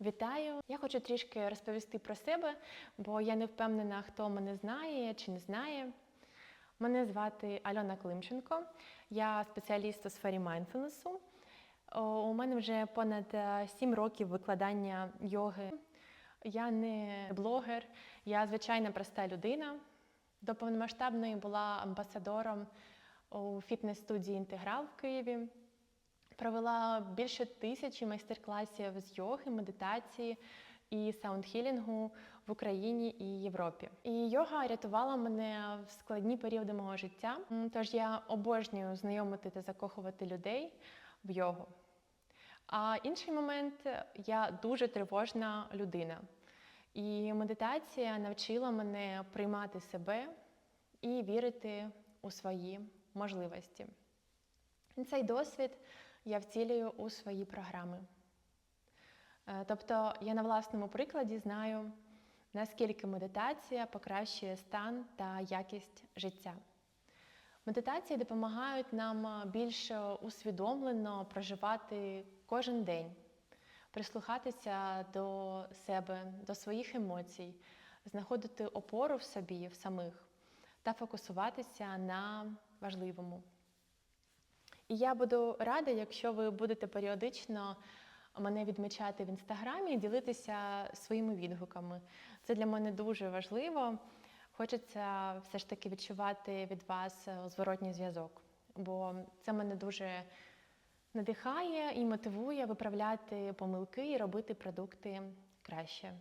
Вітаю! Я хочу трішки розповісти про себе, бо я не впевнена, хто мене знає чи не знає. Мене звати Альона Климченко, я спеціаліст у сфері майндфулнесу. У мене вже понад е, 7 років викладання йоги. Я не блогер, я звичайна проста людина. До повномасштабної була амбасадором у фітнес-студії Інтеграл в Києві. Провела більше тисячі майстер-класів з йоги, медитації і саундхілінгу в Україні і Європі. І йога рятувала мене в складні періоди мого життя. Тож я обожнюю знайомити та закохувати людей в йогу. А інший момент я дуже тривожна людина. І медитація навчила мене приймати себе і вірити у свої можливості. Цей досвід я втілюю у свої програми. Е, Тобто я на власному прикладі знаю, наскільки медитація покращує стан та якість життя. Медитації допомагають нам е, більш усвідомлено проживати кожен день, прислухатися до себе, до своїх емоцій, знаходити опору в собі в самих та фокусуватися на важливому. І я буду рада, якщо ви будете періодично мене відмічати в інстаграмі і ділитися своїми відгуками. Це для мене дуже важливо. Хочеться все ж таки відчувати від вас е, зворотній зв'язок, бо це мене дуже надихає і мотивує виправляти помилки і робити продукти краще.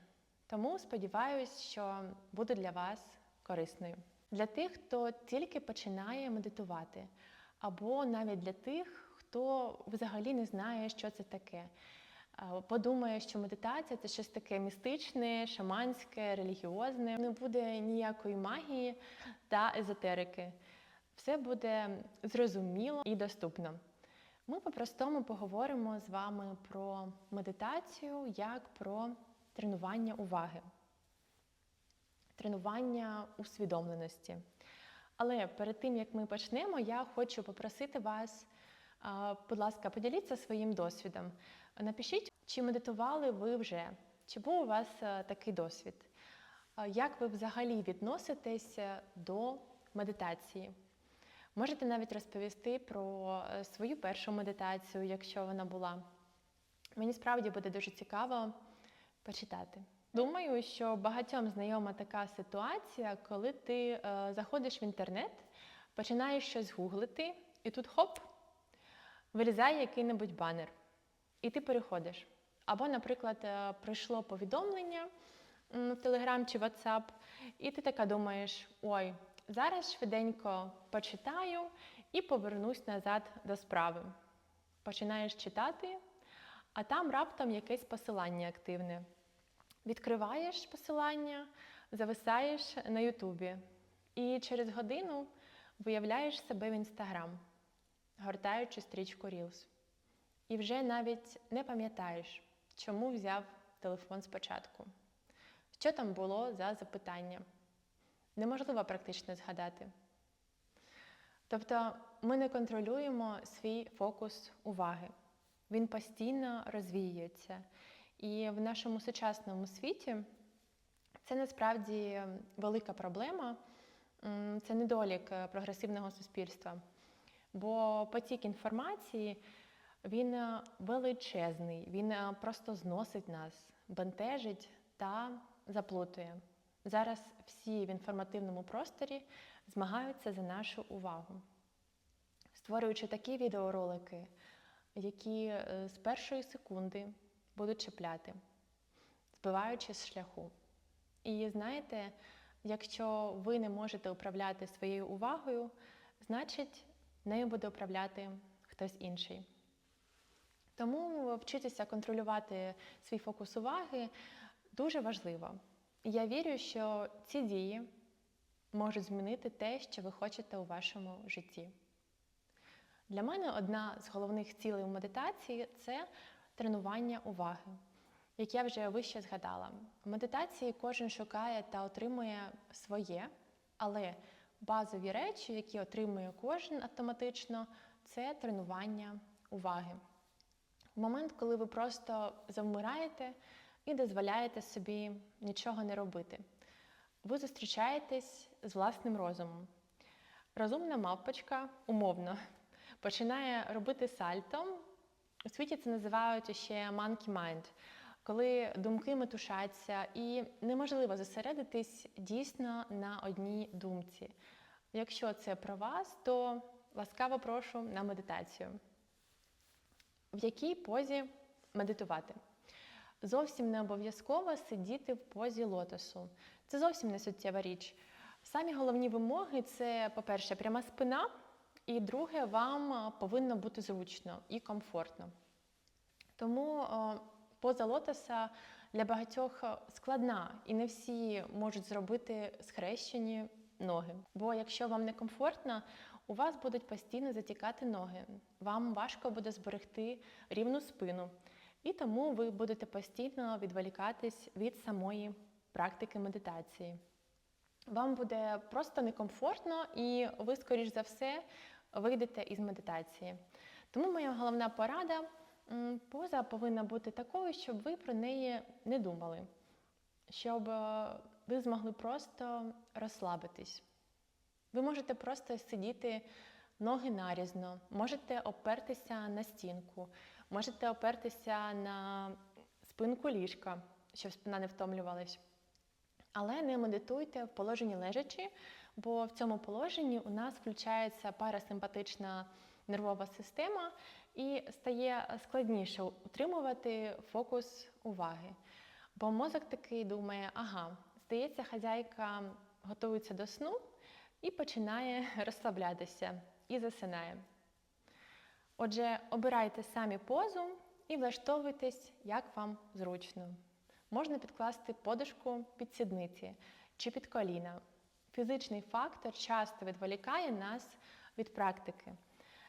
Тому сподіваюся, що буду для вас корисною. Для тих, хто тільки починає медитувати, або навіть для тих, хто взагалі не знає, що це таке. Подумає, що медитація це щось таке містичне, шаманське, релігіозне. Не буде ніякої магії та езотерики. Все буде зрозуміло і доступно. Ми по-простому поговоримо з вами про медитацію як про тренування уваги, тренування усвідомленості. Але перед тим як ми почнемо, я хочу попросити вас, будь ласка, поділіться своїм досвідом. Напишіть, чи медитували ви вже, чи був у вас е, такий досвід? Як ви взагалі відноситесь е, до медитації? Можете навіть розповісти про е, свою першу медитацію, якщо вона була. Мені справді буде дуже цікаво почитати. Думаю, що багатьом знайома така ситуація, коли ти е, заходиш в інтернет, починаєш щось гуглити, і тут хоп, вилізає який-небудь банер, і ти переходиш. Або, наприклад, е, прийшло повідомлення в Telegram чи WhatsApp, і ти така думаєш: ой, зараз швиденько почитаю і повернусь назад до справи. Починаєш читати, а там раптом якесь посилання активне. Відкриваєш посилання, зависаєш на Ютубі, і через годину виявляєш себе в інстаграм, гортаючи стрічку Reels. І вже навіть не пам'ятаєш, чому взяв телефон спочатку. Що там було за запитання? Неможливо практично згадати. Тобто ми не контролюємо свій фокус уваги. Він постійно розвіюється. І в нашому сучасному світі це насправді велика проблема, це недолік е, прогресивного суспільства. Бо потік інформації він е, величезний, він е, просто зносить нас, бентежить та заплутує. Зараз всі в інформативному просторі змагаються за нашу увагу, створюючи такі відеоролики, які з першої секунди будуть чіпляти, збиваючи з шляху. І знаєте, якщо ви не можете управляти своєю увагою, значить нею буде управляти хтось інший. Тому вчитися контролювати свій фокус уваги дуже важливо. Я вірю, що ці дії можуть змінити те, що ви хочете у вашому житті. Для мене одна з головних цілей у медитації це тренування уваги, як я вже вище згадала. В медитації кожен шукає та отримує своє, але базові речі, які отримує кожен автоматично, це тренування уваги. В момент, коли ви просто завмираєте, і дозволяєте собі нічого не робити. Ви зустрічаєтесь з власним розумом. Розумна мавпочка, умовно, починає робити сальто. У світі це називають ще monkey mind, коли думки метушаться і неможливо зосередитись дійсно на одній думці. Якщо це про вас, то ласкаво прошу на медитацію. В якій позі медитувати? Зовсім не обов'язково сидіти в позі лотосу. Це зовсім не суттєва річ. Самі головні вимоги це, по-перше, пряма спина, і друге, вам повинно бути зручно і комфортно. Тому поза лотоса для багатьох складна, і не всі можуть зробити схрещені ноги. Бо якщо вам некомфортно, у вас будуть постійно затікати ноги, вам важко буде зберегти рівну спину, і тому ви будете постійно відволікатись від самої практики медитації. Вам буде просто некомфортно, і ви, скоріш за все, вийдете із медитації. Тому моя головна порада поза повинна бути такою, щоб ви про неї не думали, щоб ви змогли просто розслабитись. Ви можете просто сидіти ноги нарізно, можете опертися на стінку, можете опертися на спинку ліжка, щоб спина не втомлювалась. Але не медитуйте в положенні лежачи, бо в цьому положенні у нас включається парасимпатична нервова система і стає складніше утримувати фокус уваги. Бо мозок такий думає, ага, здається, хазяйка готується до сну і починає розслаблятися і засинає. Отже, обирайте самі позу і влаштовуйтесь, як вам зручно. Можна підкласти подушку під сідниці чи під коліна. Фізичний фактор часто відволікає нас від практики.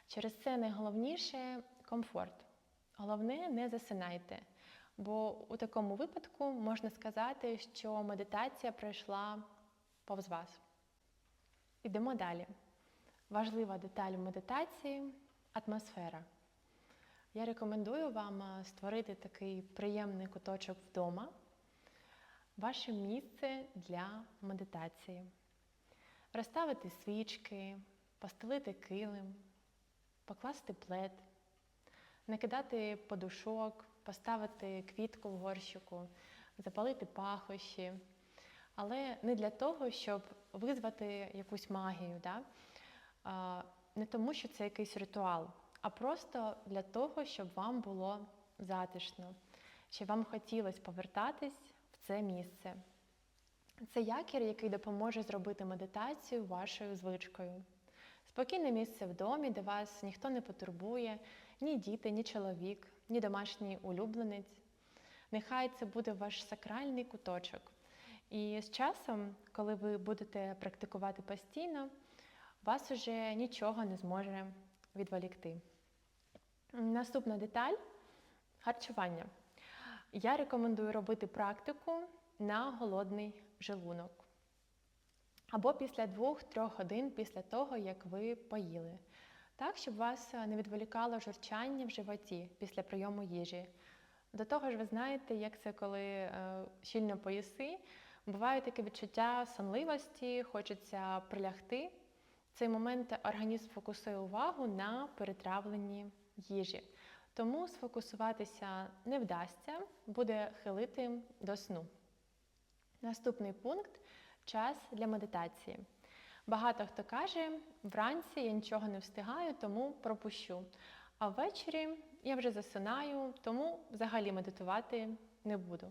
Через це найголовніше комфорт. Головне, не засинайте, бо у такому випадку можна сказати, що медитація пройшла повз вас. Ідемо далі. Важлива деталь медитації атмосфера. Я рекомендую вам створити такий приємний куточок вдома, ваше місце для медитації. Розставити свічки, постелити килим, покласти плед, накидати подушок, поставити квітку в горщику, запалити пахощі. Але не для того, щоб визвати якусь магію, да? не тому, що це якийсь ритуал, а просто для того, щоб вам було затишно, щоб вам хотілося повертатись в це місце. Це якір, який допоможе зробити медитацію вашою звичкою. Спокійне місце в домі, де вас ніхто не потурбує, ні діти, ні чоловік, ні домашній улюбленець. Нехай це буде ваш сакральний куточок. І з часом, коли ви будете практикувати постійно, вас уже нічого не зможе відволікти. Наступна деталь харчування. Я рекомендую робити практику на голодний желунок. Або після 2-3 годин після того, як ви поїли. Так, щоб вас не відволікало журчання в животі після прийому їжі. До того ж, ви знаєте, як це коли е, щільно поїси, буває таке відчуття сонливості, хочеться прилягти. Цей момент організм фокусує увагу на перетравленні їжі. Тому сфокусуватися не вдасться, буде хилити до сну. Наступний пункт час для медитації. Багато хто каже, вранці я нічого не встигаю, тому пропущу. А ввечері я вже засинаю, тому взагалі медитувати не буду.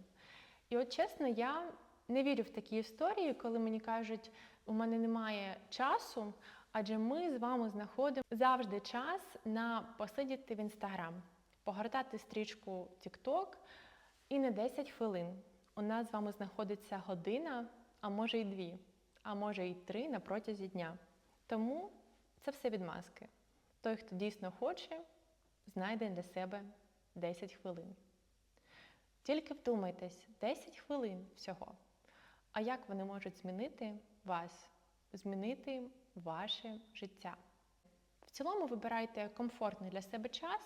І от чесно, я не вірю в такі історії, коли мені кажуть, у мене немає часу, адже ми з вами знаходимо завжди час на посидіти в інстаграм, погортати стрічку TikTok і не 10 хвилин. У нас з вами знаходиться година, а може й дві, а може й три на протязі дня. Тому це все відмазки. Той, хто дійсно хоче, знайде для себе 10 хвилин. Тільки вдумайтесь, 10 хвилин всього. А як вони можуть змінити вас, змінити ваше життя? В цілому вибирайте комфортний для себе час,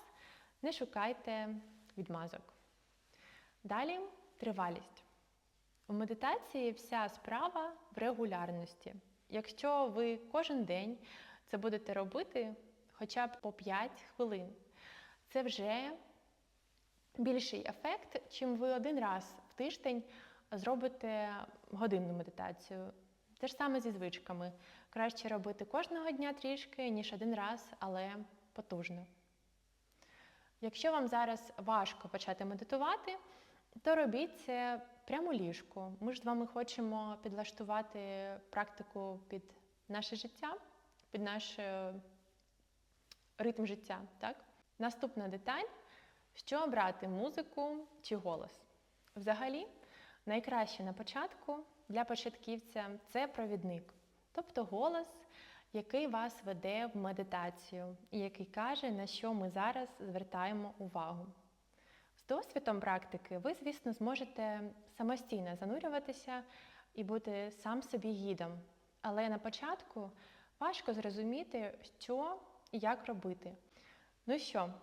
не шукайте відмазок. Далі тривалість. У медитації вся справа в регулярності. Якщо ви кожен день це будете робити хоча б по 5 хвилин, це вже більший ефект, чим ви один раз в тиждень зробите годинну медитацію. Те ж саме зі звичками. Краще робити кожного дня трішки, ніж один раз, але потужно. Якщо вам зараз важко почати медитувати, то робіть це прямо ліжку. Ми ж з вами хочемо підлаштувати практику під наше життя, під наш е, ритм життя. Так? Наступна деталь: що обрати музику чи голос? Взагалі, найкраще на початку для початківця це провідник, тобто голос, який вас веде в медитацію і який каже, на що ми зараз звертаємо увагу. Досвідом практики ви, звісно, зможете самостійно занурюватися і бути сам собі гідом. Але на початку важко зрозуміти, що і як робити. Ну що,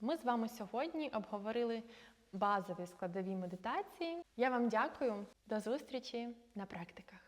ми з вами сьогодні обговорили базові складові медитації. Я вам дякую. До зустрічі на практиках.